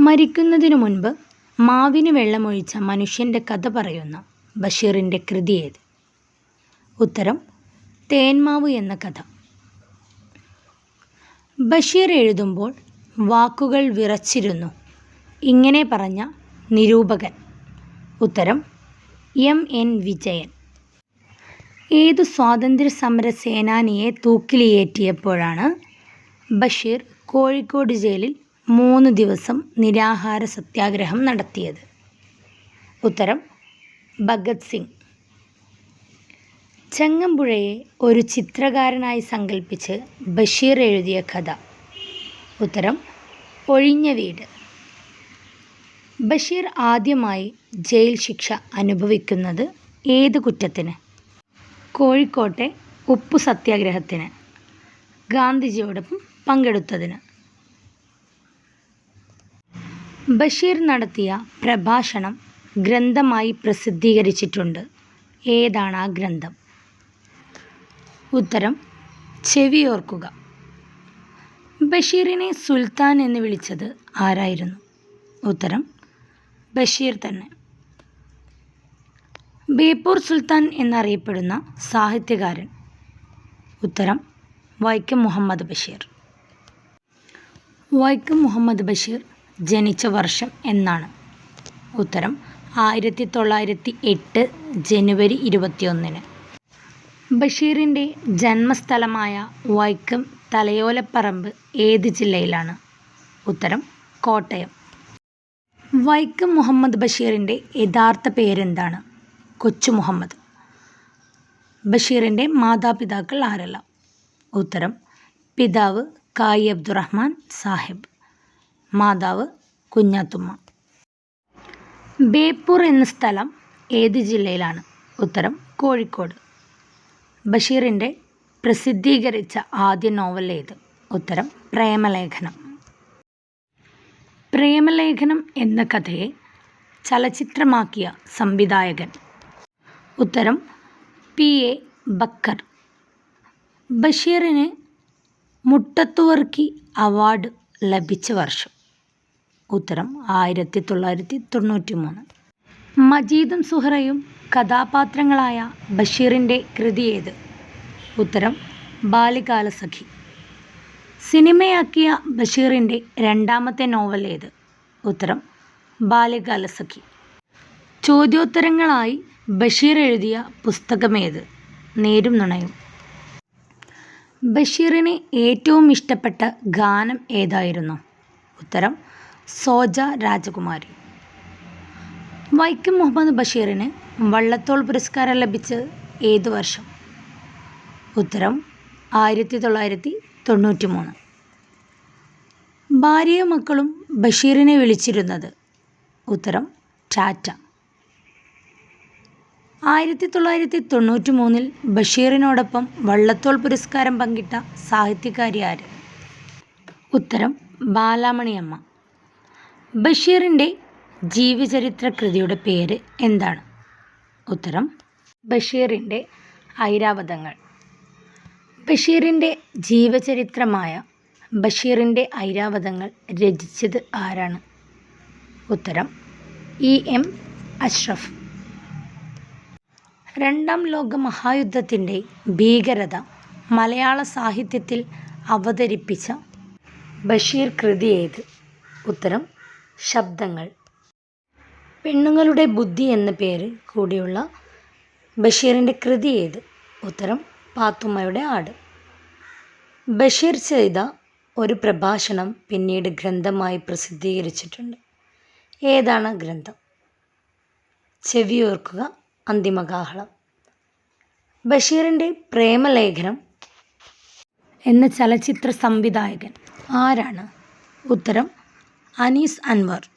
മരിക്കുന്നതിനു മുൻപ് മാവിന് വെള്ളമൊഴിച്ച മനുഷ്യന്റെ കഥ പറയുന്ന ബഷീറിന്റെ കൃതി ഏത്? ഉത്തരം തേന്മാവ് എന്ന കഥ. ബഷീർ എഴുതുമ്പോൾ വാക്കുകൾ വിറച്ചിരുന്നു. ഇങ്ങനെ പറഞ്ഞ നിരൂപകൻ. ഉത്തരം എം എൻ വിജയൻ. ഏതു സ്വാതന്ത്ര്യ സമര സേനാനിയെ തൂക്കിലേറ്റിയപ്പോഴാണ് ബഷീർ കോഴിക്കോട് ജയിലിൽ മൂന്ന് ദിവസം നിരാഹാര സത്യാഗ്രഹം നടത്തിയത്. ഉത്തരം ഭഗത് സിംഗ്. ചങ്ങമ്പുഴയെ ഒരു ചിത്രകാരനായി സങ്കല്പിച്ച് ബഷീർ എഴുതിയ കഥ. ഉത്തരം ഒഴിഞ്ഞ വീട്. ബഷീർ ആദ്യമായി ജയിൽ ശിക്ഷ അനുഭവിക്കുന്നത് ഏത് കുറ്റത്തിന്? കോഴിക്കോട്ടെ ഉപ്പു സത്യാഗ്രഹത്തിന്. ഗാന്ധിജിയോടൊപ്പം പങ്കെടുത്തതിന്. ബഷീർ നടത്തിയ പ്രഭാഷണം ഗ്രന്ഥമായി പ്രസിദ്ധീകരിച്ചിട്ടുണ്ട്. ഏതാണ് ആ ഗ്രന്ഥം? ഉത്തരം ചെവിയോർക്കുക. ബഷീറിനെ സുൽത്താൻ എന്ന് വിളിച്ചത് ആരായിരുന്നു? ഉത്തരം ബഷീർ തന്നെ. ബേപ്പൂർ സുൽത്താൻ എന്നറിയപ്പെടുന്ന സാഹിത്യകാരൻ. ഉത്തരം വൈക്കം മുഹമ്മദ് ബഷീർ. വൈക്കം മുഹമ്മദ് ബഷീർ ജനിച്ച വർഷം എന്നാണ്. ഉത്തരം ആയിരത്തി തൊള്ളായിരത്തി എട്ട് ജനുവരി ഇരുപത്തിയൊന്നിന്. ബഷീറിന്റെ ജന്മസ്ഥലമായ വൈക്കം തലയോലപ്പറമ്പ് ഏത് ജില്ലയിലാണ്? ഉത്തരം കോട്ടയം. വൈക്കം മുഹമ്മദ് ബഷീറിന്റെ യഥാർത്ഥ പേരെന്താണ്? കൊച്ചു മുഹമ്മദ്. ബഷീറിന്റെ മാതാപിതാക്കൾ ആരല്ല? ഉത്തരം പിതാവ് കായി അബ്ദുറഹ്മാൻ സാഹിബ്. മാതാവ് കുഞ്ഞാത്തുമ്മ. ബേപ്പൂർ എന്ന സ്ഥലം ഏത് ജില്ലയിലാണ്? ഉത്തരം കോഴിക്കോട്. ബഷീറിന്റെ പ്രസിദ്ധീകരിച്ച ആദ്യ നോവൽ ഏത്? ഉത്തരം പ്രേമലേഖനം. പ്രേമലേഖനം എന്ന കഥയെ ചലച്ചിത്രമാക്കിയ സംവിധായകൻ. ഉത്തരം പി. എ. ബക്കർ. ബഷീറിന് മുട്ടത്തുവർക്കി അവാർഡ് ലഭിച്ച വർഷം. ഉത്തരം ആയിരത്തി തൊള്ളായിരത്തി തൊണ്ണൂറ്റി മൂന്ന് മജീദും സുഹറയും കഥാപാത്രങ്ങളായ ബഷീറിന്റെ കൃതി ഏത്? ഉത്തരം ബാലികാലസഖി സിനിമയാക്കിയ ബഷീറിന്റെ രണ്ടാമത്തെ നോവൽ ഏത്? ഉത്തരം ബാലികാലസഖി ചോദ്യോത്തരങ്ങളായി ബഷീർ എഴുതിയ പുസ്തകമേത് നേരും നുണയും. ബഷീറിന് ഏറ്റവും ഇഷ്ടപ്പെട്ട ഗാനം ഏതായിരുന്നു? ഉത്തരം സോജ രാജകുമാരി. വൈക്കം മുഹമ്മദ് ബഷീറിന് വള്ളത്തോൾ പുരസ്കാരം ലഭിച്ചത് ഏതു വർഷം? ഉത്തരം ആയിരത്തി തൊള്ളായിരത്തി തൊണ്ണൂറ്റി മൂന്ന് ഭാര്യയും മക്കളും ബഷീറിനെ വിളിച്ചിരുന്നത് ഉത്തരം ടാറ്റ. ആയിരത്തി തൊള്ളായിരത്തി തൊണ്ണൂറ്റി മൂന്നിൽ ബഷീറിനോടൊപ്പം വള്ളത്തോൾ പുരസ്കാരം പങ്കിട്ട സാഹിത്യകാരി ആര്? ഉത്തരം ബാലാമണിയമ്മ. ബഷീറിന്റെ ജീവചരിത്ര കൃതിയുടെ പേര് എന്താണ്? ഉത്തരം ബഷീറിന്റെ ഐരാവതങ്ങൾ. ബഷീറിന്റെ ജീവചരിത്രമായ ബഷീറിന്റെ ഐരാവതങ്ങൾ രചിച്ചത് ആരാണ്? ഉത്തരം ഇ എം അഷ്റഫ്. രണ്ടാം ലോക മഹായുദ്ധത്തിന്റെ ഭീകരത മലയാള സാഹിത്യത്തിൽ അവതരിപ്പിച്ച ബഷീർ കൃതി ഏത്? ഉത്തരം ശബ്ദങ്ങൾ. പെണ്ണുങ്ങളുടെ ബുദ്ധി എന്ന പേര് കൂടിയുള്ള ബഷീറിന്റെ കൃതി ഏത്? ഉത്തരം പാത്തുമ്മയുടെ ആട്. ബഷീർ ചെയ്ത ഒരു പ്രഭാഷണം പിന്നീട് ഗ്രന്ഥമായി പ്രസിദ്ധീകരിച്ചിട്ടുണ്ട്. ഏതാണ് ഗ്രന്ഥം? ചെവിയോർക്കുക അന്തിമകാഹളം. ബഷീറിന്റെ പ്രേമലേഖനം എന്ന ചലച്ചിത്ര സംവിധായകൻ ആരാണ്? ഉത്തരം അനീസ് അൻവർ.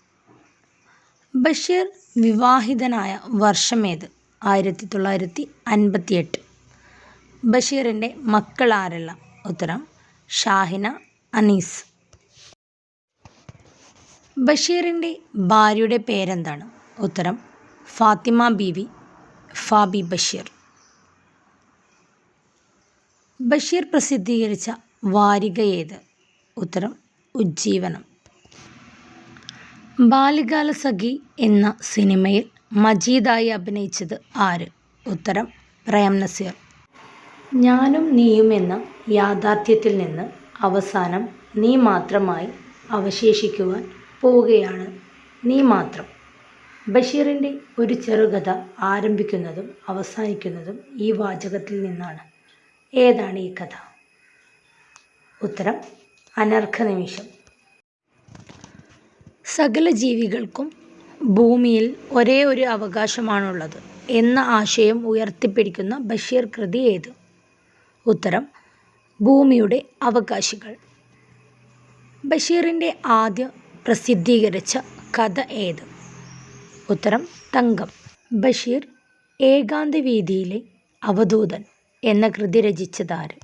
ബഷീർ വിവാഹിതനായ വർഷമേത് ആയിരത്തി തൊള്ളായിരത്തി അൻപത്തിയെട്ട് ബഷീറിന്റെ മക്കൾ ആരെല്ലാം ഉത്തരം ഷാഹിന അനീസ്. ബഷീറിന്റെ ഭാര്യയുടെ പേരെന്താണ്? ഉത്തരം ഫാത്തിമ ബീവി ഫാബി ബഷീർ. ബഷീർ പ്രസിദ്ധീകരിച്ച വാരിക ഏത്? ഉത്തരം ഉജ്ജീവനം. ബാല്യകാലസഖി എന്ന സിനിമയിൽ മജീദായി അഭിനയിച്ചത് ആര്? ഉത്തരം പ്രേം നസീർ. ഞാനും നീയും എന്ന യാഥാർത്ഥ്യത്തിൽ നിന്ന് അവസാനം നീ മാത്രമായി അവശേഷിക്കുവാൻ പോവുകയാണ്. നീ മാത്രം. ബഷീറിന്റെ ഒരു ചെറുകഥ ആരംഭിക്കുന്നതും അവസാനിക്കുന്നതും ഈ വാചകത്തിൽ നിന്നാണ്. ഏതാണ് ഈ കഥ? ഉത്തരം അനർഘ നിമിഷം സകല ജീവികൾക്കും ഭൂമിയിൽ ഒരേ ഒരു അവകാശമാണുള്ളത് എന്ന ആശയം ഉയർത്തിപ്പിടിക്കുന്ന ബഷീർ കൃതി ഏത്? ഉത്തരം ഭൂമിയുടെ അവകാശികൾ. ബഷീറിന്റെ ആദ്യ പ്രസിദ്ധീകരിച്ച കഥ ഏത്? ഉത്തരം തങ്കം. ബഷീർ ഏകാന്ത വീതിയിലെ അവധൂതൻ എന്ന കൃതി രചിച്ചതാര്?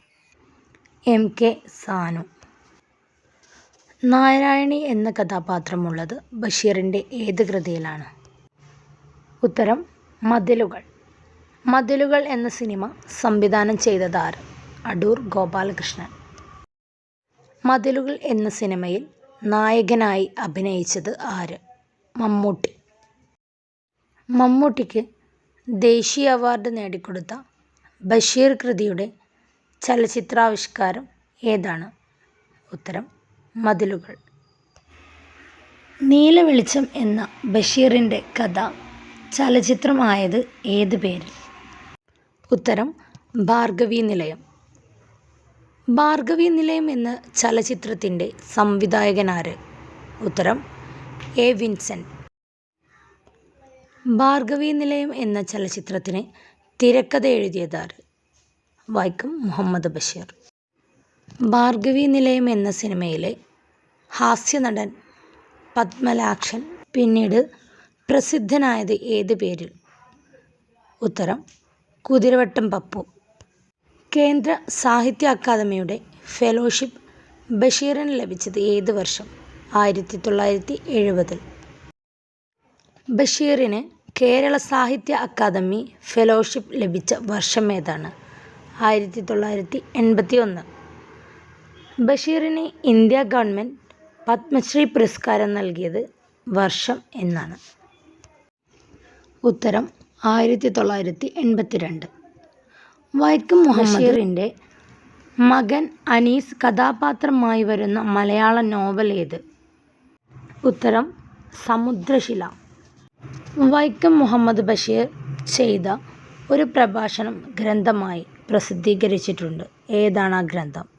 M K Sanu. നാരായണി എന്ന കഥാപാത്രമുള്ളത് ബഷീറിന്റെ ഏത് കൃതിയിലാണ്? ഉത്തരം മതിലുകൾ. മതിലുകൾ എന്ന സിനിമ സംവിധാനം ചെയ്തത് ആര്? അടൂർ ഗോപാലകൃഷ്ണൻ. മതിലുകൾ എന്ന സിനിമയിൽ നായകനായി അഭിനയിച്ചത് ആര്? മമ്മൂട്ടി. മമ്മൂട്ടിക്ക് ദേശീയ അവാർഡ് നേടിക്കൊടുത്ത ബഷീർ കൃതിയുടെ ചലച്ചിത്രാവിഷ്കാരം ഏതാണ്? ഉത്തരം മതിലുകൾ. നീല വെളിച്ചം എന്ന ബഷീറിന്റെ കഥ ചലച്ചിത്രമായത് ഏത് പേരിൽ? ഉത്തരം ഭാർഗവി നിലയം. ഭാർഗവി നിലയം എന്ന ചലച്ചിത്രത്തിന്റെ സംവിധായകനാര് ഉത്തരം എ. വിൻസെന്റ് ഭാർഗവി നിലയം എന്ന ചലച്ചിത്രത്തിന് തിരക്കഥ എഴുതിയതാര് വൈക്കം മുഹമ്മദ് ബഷീർ. ഭാർഗവീ നിലയം എന്ന സിനിമയിലെ ഹാസ്യ നടൻ പത്മലാക്ഷൻ പിന്നീട് പ്രസിദ്ധനായത് ഏത് പേരിൽ? ഉത്തരം കുതിരവട്ടം പപ്പു. കേന്ദ്ര സാഹിത്യ അക്കാദമിയുടെ ഫെലോഷിപ്പ് ബഷീറിന് ലഭിച്ചത് ഏത് വർഷം? ആയിരത്തി തൊള്ളായിരത്തി എഴുപതിൽ ബഷീറിന് കേരള സാഹിത്യ അക്കാദമി ഫെലോഷിപ്പ് ലഭിച്ച വർഷം ഏതാണ്? ആയിരത്തി തൊള്ളായിരത്തി എൺപത്തി ഒന്ന് ബഷീറിന് ഇന്ത്യ ഗവൺമെന്റ് പത്മശ്രീ പുരസ്കാരം നൽകിയത് വർഷം എന്നാണ്. ഉത്തരം ആയിരത്തി തൊള്ളായിരത്തി എൺപത്തി രണ്ട് വൈക്കം മുഹമ്മദീറിന്റെ മകൻ അനീസ് കഥാപാത്രമായി വരുന്ന മലയാള നോവൽ ഏത്? ഉത്തരം സമുദ്രശില. വൈക്കം മുഹമ്മദ് ബഷീർ ചെയ്ത ഒരു പ്രഭാഷണം ഗ്രന്ഥമായി പ്രസിദ്ധീകരിച്ചിട്ടുണ്ട്. ഏതാണ് ആ ഗ്രന്ഥം?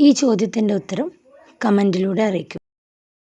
ഈ ചോദ്യത്തിന്റെ ഉത്തരം കമന്റിലൂടെ അറിയിക്കും.